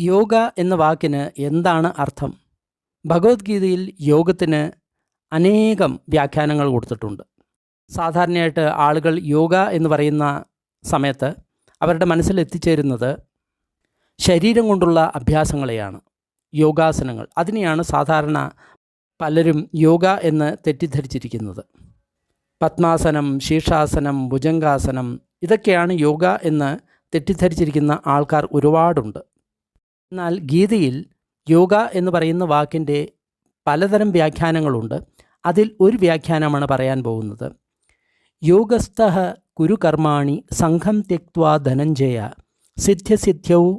യോഗ എന്ന വാക്കിന് എന്താണ് അർത്ഥം? ഭഗവത്ഗീതയിൽ യോഗത്തിന് അനേകം വ്യാഖ്യാനങ്ങൾ കൊടുത്തിട്ടുണ്ട്. സാധാരണയായിട്ട് ആളുകൾ യോഗ എന്ന് പറയുന്ന സമയത്ത് അവരുടെ മനസ്സിൽ എത്തിച്ചേരുന്നത് ശരീരം കൊണ്ടുള്ള അഭ്യാസങ്ങളെയാണ് യോഗാസനങ്ങൾ. അതിനെയാണ് സാധാരണ പലരും യോഗ എന്ന് തെറ്റിദ്ധരിച്ചിരിക്കുന്നത്. പത്മാസനം ശീർഷാസനം ഭുജംഗാസനം ഇതൊക്കെയാണ് യോഗ എന്ന് തെറ്റിദ്ധരിച്ചിരിക്കുന്ന ആൾക്കാർ ഒരുപാടുണ്ട്. എന്നാൽ ഗീതയിൽ യോഗ എന്ന് പറയുന്ന വാക്കിന്റെ പലതരം വ്യാഖ്യാനങ്ങളുണ്ട്. അതിൽ ഒരു വ്യാഖ്യാനമാണ് പറയാൻ പോകുന്നത്. യോഗസ്ഥ കുരുകർമാണി സംഘം തെക്വാ ധനഞ്ജയ സിദ്ധ്യസിദ്ധ്യൗ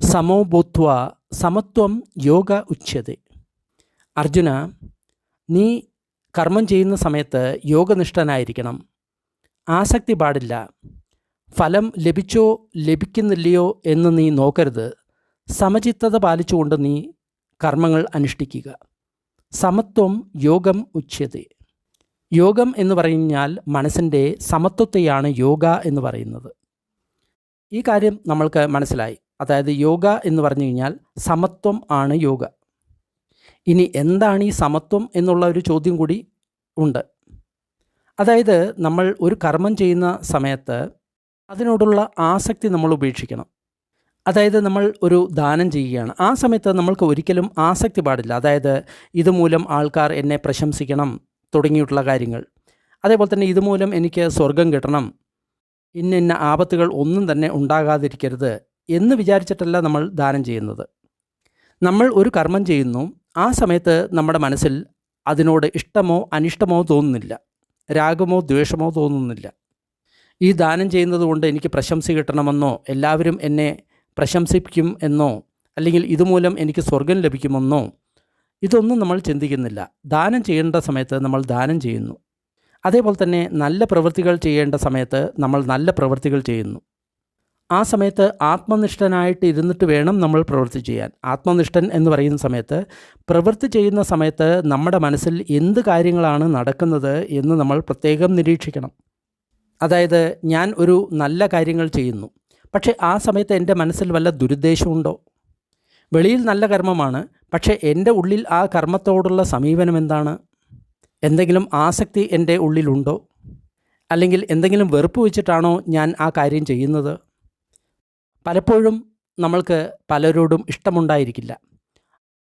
സമോബോധ്വ സമത്വം യോഗ ഉച്ചത് അർജുന നീ കർമ്മം ചെയ്യുന്ന സമയത്ത് യോഗനിഷ്ഠനായിരിക്കണം. ആസക്തി പാടില്ല. ഫലം ലഭിച്ചോ ലഭിക്കുന്നില്ലയോ എന്ന് നീ നോക്കരുത്. സമചിത്തത പാലിച്ചുകൊണ്ട് നീ കർമ്മങ്ങൾ അനുഷ്ഠിക്കുക. സമത്വം യോഗം ഉച്ചത യോഗം എന്ന് പറഞ്ഞാൽ മനസ്സിന്റെ സമത്വത്തെയാണ് യോഗ എന്ന് പറയുന്നത്. ഈ കാര്യം നമ്മൾക്ക് മനസ്സിലായി. അതായത് യോഗ എന്ന് പറഞ്ഞു കഴിഞ്ഞാൽ സമത്വം ആണ് യോഗ. ഇനി എന്താണ് ഈ സമത്വം എന്നുള്ള ഒരു ചോദ്യം കൂടി ഉണ്ട്. അതായത് നമ്മൾ ഒരു കർമ്മം ചെയ്യുന്ന സമയത്ത് അതിനോടുള്ള ആസക്തി നമ്മൾ ഉപേക്ഷിക്കണം. അതായത് നമ്മൾ ഒരു ദാനം ചെയ്യുകയാണ്. ആ സമയത്ത് നമ്മൾക്ക് ഒരിക്കലും ആസക്തി പാടില്ല. അതായത് ഇതുമൂലം ആൾക്കാർ എന്നെ പ്രശംസിക്കണം തുടങ്ങിയിട്ടുള്ള കാര്യങ്ങൾ. അതേപോലെ തന്നെ ഇതുമൂലം എനിക്ക് സ്വർഗം കിട്ടണം. ഇന്ന ഇന്ന ആപത്തുകൾ ഒന്നും തന്നെ ഉണ്ടാകാതിരിക്കരുത് എന്ന് വിചാരിച്ചിട്ടല്ല നമ്മൾ ദാനം ചെയ്യുന്നത്. നമ്മൾ ഒരു കർമ്മം ചെയ്യുന്നു. ആ സമയത്ത് നമ്മുടെ മനസ്സിൽ അതിനോട് ഇഷ്ടമോ അനിഷ്ടമോ തോന്നുന്നില്ല. രാഗമോ ദ്വേഷമോ തോന്നുന്നില്ല. ഈ ദാനം ചെയ്യുന്നത് കൊണ്ട് എനിക്ക് പ്രശംസ കിട്ടണമെന്നോ എല്ലാവരും എന്നെ പ്രശംസിക്കും എന്നോ അല്ലെങ്കിൽ ഇതുമൂലം എനിക്ക് സ്വർഗം ലഭിക്കുമെന്നോ ഇതൊന്നും നമ്മൾ ചിന്തിക്കുന്നില്ല. ദാനം ചെയ്യേണ്ട സമയത്ത് നമ്മൾ ദാനം ചെയ്യുന്നു. അതേപോലെ തന്നെ നല്ല പ്രവൃത്തികൾ ചെയ്യേണ്ട സമയത്ത് നമ്മൾ നല്ല പ്രവൃത്തികൾ ചെയ്യുന്നു. ആ സമയത്ത് ആത്മനിഷ്ഠനായിട്ട് ഇരുന്നിട്ട് വേണം നമ്മൾ പ്രവൃത്തി ചെയ്യാൻ. ആത്മനിഷ്ഠൻ എന്ന് പറയുന്ന സമയത്ത് പ്രവൃത്തി ചെയ്യുന്ന സമയത്ത് നമ്മുടെ മനസ്സിൽ എന്ത് കാര്യങ്ങളാണ് നടക്കുന്നത് എന്ന് നമ്മൾ പ്രത്യേകം നിരീക്ഷിക്കണം. അതായത് ഞാൻ ഒരു നല്ല കാര്യങ്ങൾ ചെയ്യുന്നു. പക്ഷേ ആ സമയത്ത് എന്റെ മനസ്സിൽ വല്ല ദുരുദ്ദേശമുണ്ടോ? വെളിയിൽ നല്ല കർമ്മമാണ് പക്ഷേ എന്റെ ഉള്ളിൽ ആ കർമ്മത്തോടുള്ള സമീപനം എന്താണ്? എന്തെങ്കിലും ആസക്തി എന്റെ ഉള്ളിലുണ്ടോ? അല്ലെങ്കിൽ എന്തെങ്കിലും വെറുപ്പ് വെച്ചിട്ടാണോ ഞാൻ ആ കാര്യം ചെയ്യുന്നത്? പലപ്പോഴും നമ്മൾക്ക് പലരോടും ഇഷ്ടമുണ്ടായിരിക്കില്ല.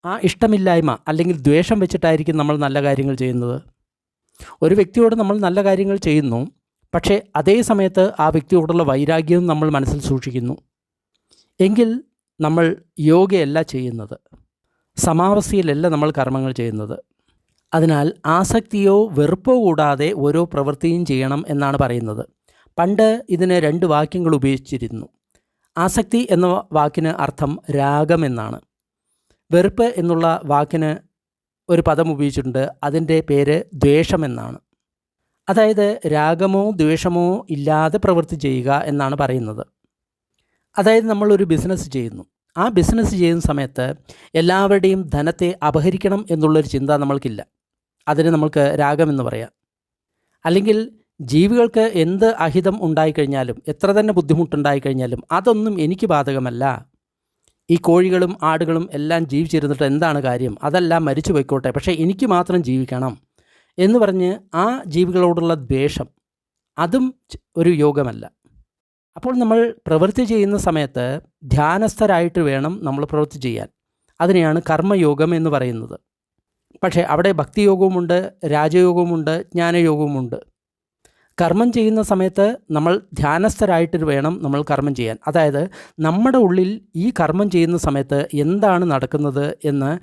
ആ ഇഷ്ടമില്ലായ്മ അല്ലെങ്കിൽ ദ്വേഷം വെച്ചിട്ടായിരിക്കും നമ്മൾ നല്ല കാര്യങ്ങൾ ചെയ്യുന്നത്. ഒരു വ്യക്തിയോട് നമ്മൾ നല്ല കാര്യങ്ങൾ ചെയ്യുന്നു പക്ഷേ അതേ സമയത്ത് ആ വ്യക്തിയോടുള്ള വൈരാഗ്യവും നമ്മൾ മനസ്സിൽ സൂക്ഷിക്കുന്നു. എങ്കിൽ നമ്മൾ യോഗയല്ല ചെയ്യുന്നത്. സമാവസ്ഥയിലല്ല നമ്മൾ കർമ്മങ്ങൾ ചെയ്യുന്നത്. അതിനാൽ ആസക്തിയോ വെറുപ്പോ കൂടാതെ ഓരോ പ്രവൃത്തിയും ചെയ്യണം എന്നാണ് പറയുന്നത്. പണ്ട് ഇതിന് രണ്ട് വാക്യങ്ങൾ ഉപയോഗിച്ചിരുന്നു. ആസക്തി എന്ന വാക്കിന് അർത്ഥം രാഗം എന്നാണ്. വെറുപ്പ് എന്നുള്ള വാക്കിന് ഒരു പദം ഉപയോഗിച്ചിട്ടുണ്ട്. അതിന്റെ പേര് ദ്വേഷം എന്നാണ്. അതായത് രാഗമോ ദ്വേഷമോ ഇല്ലാതെ പ്രവൃത്തി ചെയ്യുക എന്നാണ് പറയുന്നത്. അതായത് നമ്മളൊരു ബിസിനസ് ചെയ്യുന്നു. ആ ബിസിനസ് ചെയ്യുന്ന സമയത്ത് എല്ലാവരുടെയും ധനത്തെ അപഹരിക്കണം എന്നുള്ളൊരു ചിന്ത നമ്മൾക്കില്ല. അതിന് നമ്മൾക്ക് രാഗമെന്ന് പറയാം. അല്ലെങ്കിൽ ജീവികൾക്ക് എന്ത് അഹിതം ഉണ്ടായിക്കഴിഞ്ഞാലും എത്ര തന്നെ ബുദ്ധിമുട്ടുണ്ടായിക്കഴിഞ്ഞാലും അതൊന്നും എനിക്ക് ബാധകമല്ല. ഈ കോഴികളും ആടുകളും എല്ലാം ജീവിച്ചിരുന്നിട്ട് എന്താണ് കാര്യം? അതെല്ലാം മരിച്ചു പോയിക്കോട്ടെ പക്ഷേ എനിക്ക് മാത്രം ജീവിക്കണം. എന്ന് പറഞ്ഞ് ആ ജീവികളോടുള്ള ദ്വേഷം അതും ഒരു യോഗമല്ല. അപ്പോൾ നമ്മൾ പ്രവൃത്തി ചെയ്യുന്ന സമയത്ത് ധ്യാനസ്ഥരായിട്ട് വേണം നമ്മൾ പ്രവൃത്തി ചെയ്യാൻ. അതിനെയാണ് കർമ്മയോഗം എന്ന് പറയുന്നത്. പക്ഷേ അവിടെ ഭക്തിയോഗവുമുണ്ട് രാജയോഗവുമുണ്ട് ജ്ഞാനയോഗവുമുണ്ട്. കർമ്മം ചെയ്യുന്ന സമയത്ത് നമ്മൾ ധ്യാനസ്ഥരായിട്ട് വേണം നമ്മൾ കർമ്മം ചെയ്യാൻ. അതായത് നമ്മുടെ ഉള്ളിൽ ഈ കർമ്മം ചെയ്യുന്ന സമയത്ത് എന്താണ് നടക്കുന്നത് എന്ന്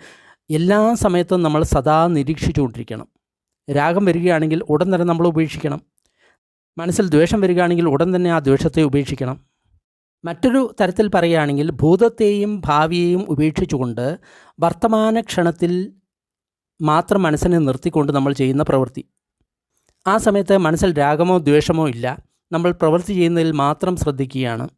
എല്ലാ സമയത്തും നമ്മൾ സദാ നിരീക്ഷിച്ചുകൊണ്ടിരിക്കണം. രാഗം വരികയാണെങ്കിൽ ഉടൻ തന്നെ നമ്മൾ ഉപേക്ഷിക്കണം. മനസ്സിൽ ദ്വേഷം വരികയാണെങ്കിൽ ഉടൻ തന്നെ ആ ദ്വേഷത്തെ ഉപേക്ഷിക്കണം. മറ്റൊരു തരത്തിൽ പറയുകയാണെങ്കിൽ ഭൂതത്തെയും ഭാവിയെയും ഉപേക്ഷിച്ചുകൊണ്ട് വർത്തമാന ക്ഷണത്തിൽ മാത്രം മനസ്സിനെ നിർത്തിക്കൊണ്ട് നമ്മൾ ചെയ്യുന്ന പ്രവൃത്തി. ആ സമയത്ത് മനസ്സിൽ രാഗമോ ദ്വേഷമോ ഇല്ല. നമ്മൾ പ്രവൃത്തി ചെയ്യുന്നതിൽ മാത്രം ശ്രദ്ധിക്കുകയാണ്.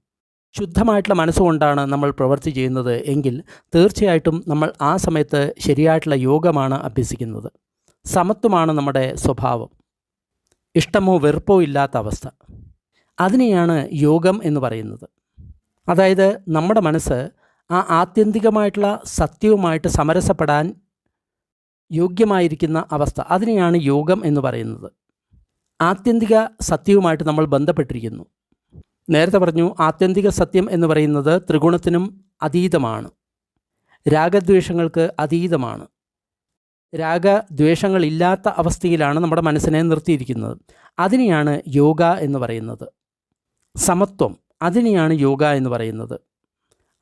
ശുദ്ധമായിട്ടുള്ള മനസ്സുകൊണ്ടാണ് നമ്മൾ പ്രവൃത്തി ചെയ്യുന്നത് എങ്കിൽ തീർച്ചയായിട്ടും നമ്മൾ ആ സമയത്ത് ശരിയായിട്ടുള്ള യോഗമാണ് അഭ്യസിക്കുന്നത്. സമത്വമാണ് നമ്മുടെ സ്വഭാവം. ഇഷ്ടമോ വെറുപ്പോ ഇല്ലാത്ത അവസ്ഥ. അതിനെയാണ് യോഗം എന്ന് പറയുന്നത്. അതായത് നമ്മുടെ മനസ്സ് ആ ആത്യന്തികമായിട്ടുള്ള സത്യവുമായിട്ട് സമരസപ്പെടാൻ യോഗ്യമായിരിക്കുന്ന അവസ്ഥ. അതിനെയാണ് യോഗം എന്ന് പറയുന്നത്. ആത്യന്തിക സത്യവുമായിട്ട് നമ്മൾ ബന്ധപ്പെട്ടിരിക്കുന്നു. നേരത്തെ പറഞ്ഞു ആത്യന്തിക സത്യം എന്ന് പറയുന്നത് ത്രിഗുണത്തിനും അതീതമാണ്. രാഗദ്വേഷങ്ങൾക്ക് അതീതമാണ്. രാഗദ്വേഷങ്ങളില്ലാത്ത അവസ്ഥയിലാണ് നമ്മുടെ മനസ്സിനെ നിർത്തിയിരിക്കുന്നത്. അതിനെയാണ് യോഗ എന്ന് പറയുന്നത്. സമത്വം അതിനെയാണ് യോഗ എന്ന് പറയുന്നത്.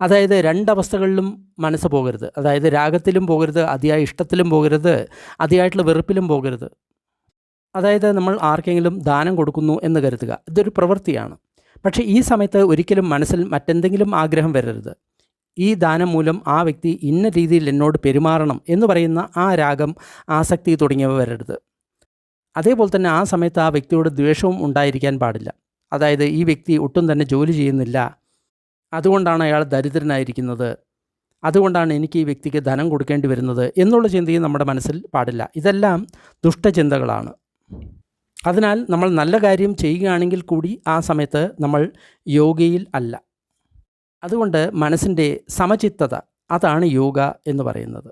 അതായത് രണ്ടവസ്ഥകളിലും മനസ്സ് പോകരുത്. അതായത് രാഗത്തിലും പോകരുത് അതിയായ ഇഷ്ടത്തിലും പോകരുത് അതിയായിട്ടുള്ള വെറുപ്പിലും പോകരുത്. അതായത് നമ്മൾ ആർക്കെങ്കിലും ദാനം കൊടുക്കുന്നു എന്ന് കരുതുക. ഇതൊരു പ്രവൃത്തിയാണ്. പക്ഷേ ഈ സമയത്ത് ഒരിക്കലും മനസ്സിൽ മറ്റെന്തെങ്കിലും ആഗ്രഹം വരരുത്. ഈ ദാനം മൂലം ആ വ്യക്തി ഇന്ന രീതിയിൽ എന്നോട് പെരുമാറണം എന്ന് പറയുന്ന ആ രാഗം ആസക്തി തുടങ്ങിയവ വരരുത് അതേപോലെ തന്നെ ആ സമയത്ത് ആ വ്യക്തിയോട് ദ്വേഷവും ഉണ്ടായിരിക്കാൻ പാടില്ല. അതായത് ഈ വ്യക്തി ഒട്ടും തന്നെ ജോലി ചെയ്യുന്നില്ല. അതുകൊണ്ടാണ് അയാൾ ദരിദ്രനായിരിക്കുന്നത്. അതുകൊണ്ടാണ് എനിക്ക് ഈ വ്യക്തിക്ക് ധനം കൊടുക്കേണ്ടി വരുന്നത് എന്നുള്ള ചിന്തയും നമ്മുടെ മനസ്സിൽ പാടില്ല. ഇതെല്ലാം ദുഷ്ടചിന്തകളാണ്. അതിനാൽ നമ്മൾ നല്ല കാര്യം ചെയ്യുകയാണെങ്കിൽ കൂടി ആ സമയത്ത് നമ്മൾ യോഗയിൽ അല്ല. അതുകൊണ്ട് മനസ്സിന്റെ സമചിത്തത അതാണ് യോഗ എന്ന് പറയുന്നത്.